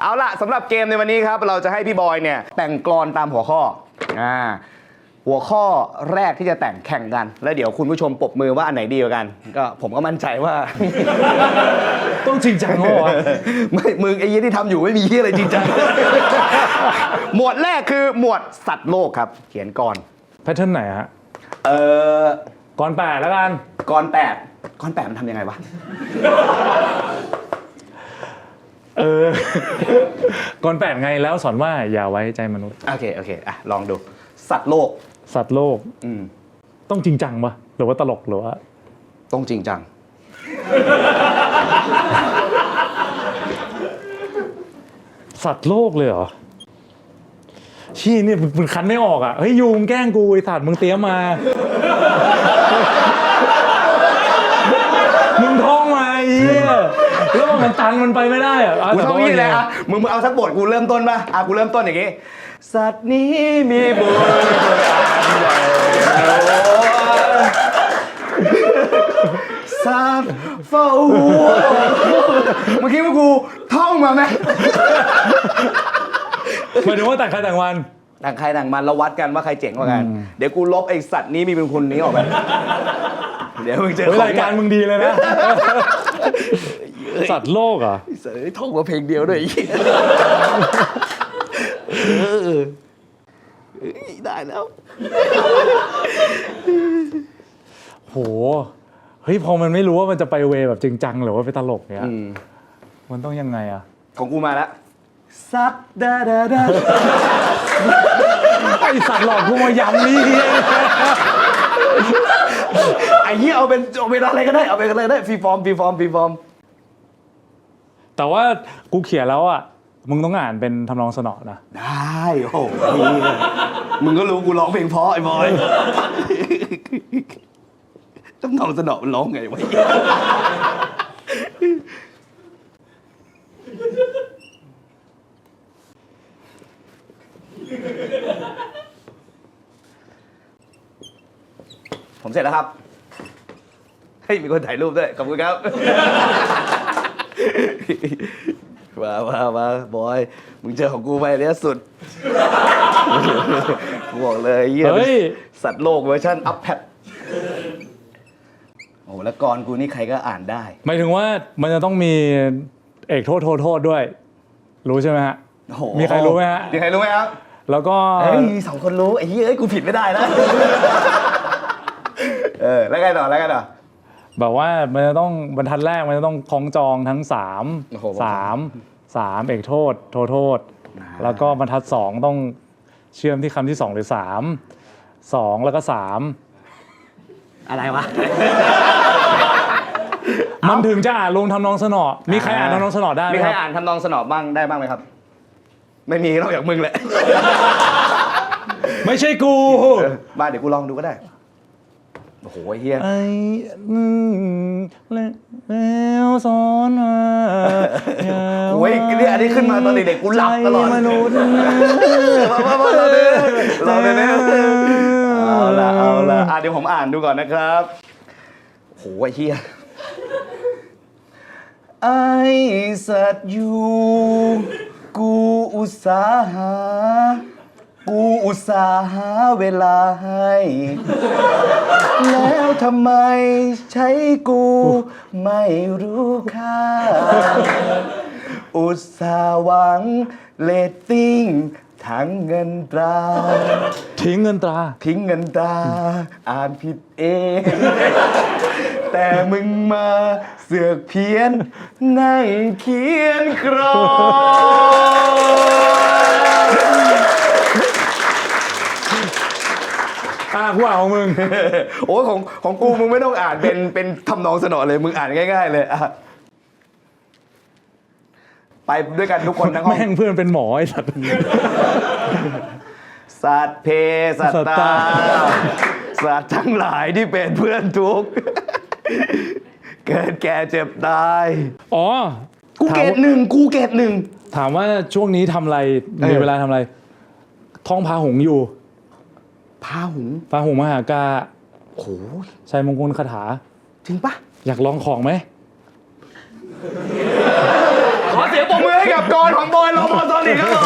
เอาล่ะสำหรับเกมในวันนี้ครับเราจะให้พี่บอยเนี่ยแต่งกลอนตามหัวข้ออ่าหัวข้อแรกที่จะแต่งแข่งกัน แล้วเดี๋ยวคุณผู้ชมปรบมือว่าอันไหนดีกว่ากัน ก็ผมก็มั่นใจว่า ต้องจริงจังเหรอวะไม่มึงไอ้ยี่ที่ทำอยู่ไม่มีที่อะไรจริงจัง หมวดแรกคือหมวดสัตว์โลกครับ เขียนก่อน แพทเทิร์นไหนฮะเออก่อนแปดแล้วกันก่อนแปดก่อนแปดมันทำยังไงวะ เออ ก่อนแปดไงแล้วสอนว่าอย่าไว้ใจมนุษย์ โอเคโอเคอะลองดู สัตว์โลก สัตว์โลกอืม ต้องจริงจังปะหรือว่าตลกหรือว่า ต้องจริงจัง สัตว์โลกเลยเหรอชี้นี่มึงคันไม่ออกอะเฮ้ยยูมงแกล้งกูไอสัตว์มึงเตรียมมา มึงท่องมาไอ้เหี้ยแล้ว มันตันมันไปไม่ได้อะะกูแต่ท่องว่านี่เลยไงอะมึงมึงเอาสักบทกูเริ่มต้นป่ะอะกูเริ่มต้นอย่างงี้ สัตว์นี้มีบุญสัตว์เฝ้าหัวเมื่อกี้ว่ากูท่องมาไหมหมายถึงว่าแต่งใครแต่งวัน ต่างใครต่างมันเราวัดกันว่าใครเจ๋งกว่ากัน เดี๋ยวกูลบไอสัตว์นี้มีเป็นคุณนี้ออกไป เดี๋ยวมึงเจอเฮ้ยของรายการมึงดีเลยนะ สัตว์โลกเหรอะเสยท่องมาเพลงเดียวด้วยไอ้เหี้ยเออเอ้ยได้แล้ว โห เฮ้ยพอมันไม่รู้ว่ามันจะไปเวแบบจริงจังหรือว่าไปตลกเนี้ยอืมมันต้องยังไงอะ ของกูมาแล้วสัตว์ดาดาดาไอสัตว์หลอกกูมาย้ำนี่เหี้ยไอ้เหี้ยเอาเป็นเอาเป็นอะไรก็ได้เอาเป็นอะไรก็ได้ฟรีฟอร์มฟรีฟอร์มฟรีฟอร์ม แต่ว่ากูเขียนแล้วอะมึงต้องอ่านเป็นทำนองสนอนะ ได้โอ้โหเหี้ยมึงก็รู้กูร้องเพลงเพราะไอ้บอยจำนองสนอมันร้องไงวะผมเสร็จแล้วครับเฮ้ยมีคนถ่ายรูปด้วย ขอบคุณครับ มามามาบอย มึงเจอของกูไปเนี้ยสุด กูบอกเลยเหี้ยเฮ้ย สัตว์โลกเวอร์ชันอัพแพดโอ้โหแล้วกรกูนี่ใครก็อ่านได้ หมายถึงว่ามันจะต้องมีเอกโทษโทษโทษด้วย รู้ใช่ไหมฮะ โอ้โหมีใครรู้ไหมฮะ มีใครรู้ไหมครับแล้วก็เฮ้ยสองคนรู้ไอ้เหี้ยเอ้ยกูผิดไม่ได้แล้วเออแล้วไงต่อแล้วไงต่อ แบบว่ามันจะต้องบรรทัดแรกมันจะต้องคล้องจองทั้งสามโอ้โห สามสามเอกโทษ โทษโทษอ่าแล้วก็บรรทัดสองต้องเชื่อมที่คำที่สองหรือสามสองแล้วก็สามอะไรวะ มันถึงจะอ่านลงทำนองสนอ มีใครอ่านทำนองสนอได้ไหมมีคใครรับ อ่านทำนองสนอบ้างได้บ้างไหมครับ ไม่มีนอกจากมึงแหละ ไม่ใช่กูเออมาเดี๋ยวกูลองดูก็ได้ โอ้โหไอ้เฮียไอ้อืมแล้วสอนมาอย่าโอ้ยเนี่ยอันนี้ขึ้นมาตอนเด็กๆกูหลับตลอดใจมนุษย์มามามาเราเด้อเราเด้อเด้อเอาละเอาละอะเดี๋ยวผมอ่านดูก่อนนะครับโอ้โหไอ้เฮียไอสัตว์อยู่ กูอุตสาหา กูอุตสาหาเวลาให้แล้ว ทำไมใช้กู ไม่รู้ค่า อุตสาห์หวังเลตติ้งทั้งเงินตรา ทิ้งเงินตรา ทิ้งเงินตรา อ่านผิดเอง แต่มึงมาเสือกเพี้ยน นั่งเขียนกรอน อะกูอ่านของมึง โอ้ยของของกูมึงไม่ต้องอ่านเป็นเป็นทำนองสนอเลยมึงอ่านง่าย ๆ เลยอะไปด้วยกันทุกคนทั้งห้อง แม่งเพื่อนเป็นหมอไอ้สัตว์ สัตว์เพสัตสัตตา ตา สัตว์ทั้งหลายที่เป็นเพื่อนทุกข์ เกิดแก่เจ็บตาย อ๋อกูเกตหนึ่งกูเกตหนึ่ง ถามว่าช่วงนี้ทำอะไรเออมีเวลาทำอะไร ท่องพาหงส์อยู่ พาหุงพาหงส์มหากาโอ้โหชัยมงคลคาถา จริงปะอยากลองของไหม ขอเสียงปรบบมือให้กับกรของบอยรอพอซอนิกครับผ